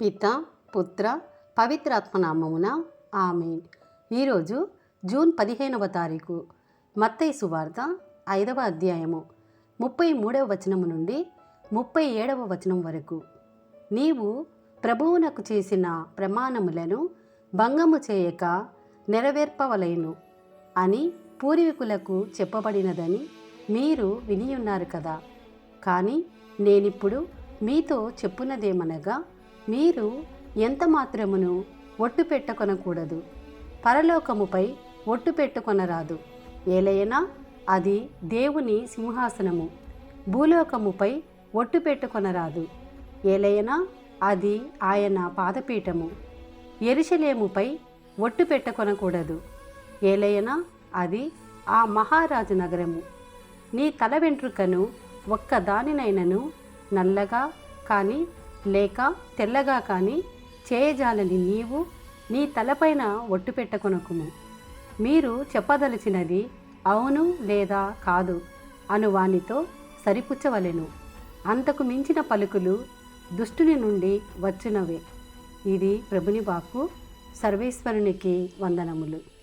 పిత పుత్ర పవిత్రాత్మనామమున ఆమె ఈరోజు జూన్ పదిహేనవ తారీఖు మత్తయి సువార్త ఐదవ అధ్యాయము ముప్పై మూడవ వచనము నుండి ముప్పై ఏడవ వచనం వరకు. నీవు ప్రభువునకు చేసిన ప్రమాణములను భంగము చేయక నెరవేర్పవలేను అని పూర్వీకులకు చెప్పబడినదని మీరు వినియున్నారు కదా. కానీ నేనిప్పుడు మీతో చెప్పున్నదేమనగా మీరు ఎంత మాత్రమును ఒట్టు పెట్టుకొనకూడదు. పరలోకముపై ఒట్టు పెట్టుకొనరాదు. ఏలైనా అది దేవుని సింహాసనము. భూలోకముపై ఒట్టు పెట్టుకొనరాదు. ఏలైనా అది ఆయన పాదపీఠము. ఎరుషలేముపై ఒట్టు పెట్టుకొనకూడదు. ఏలైనా అది ఆ మహారాజు నగరము. నీ తల వెంట్రుకను ఒక్క దానినైనను నల్లగా కానీ లేక తెల్లగా కానీ చేయజాలని నీవు నీ తలపైన ఒట్టు పెట్టుకొనకుము. మీరు చెప్పదలిచినది అవును లేదా కాదు అను వానితో సరిపుచ్చవలెను. అంతకు మించిన పలుకులు దుష్టుని నుండి వచ్చినవే. ఇది ప్రభుని వాక్కు సర్వేశ్వరునికి వందనములు.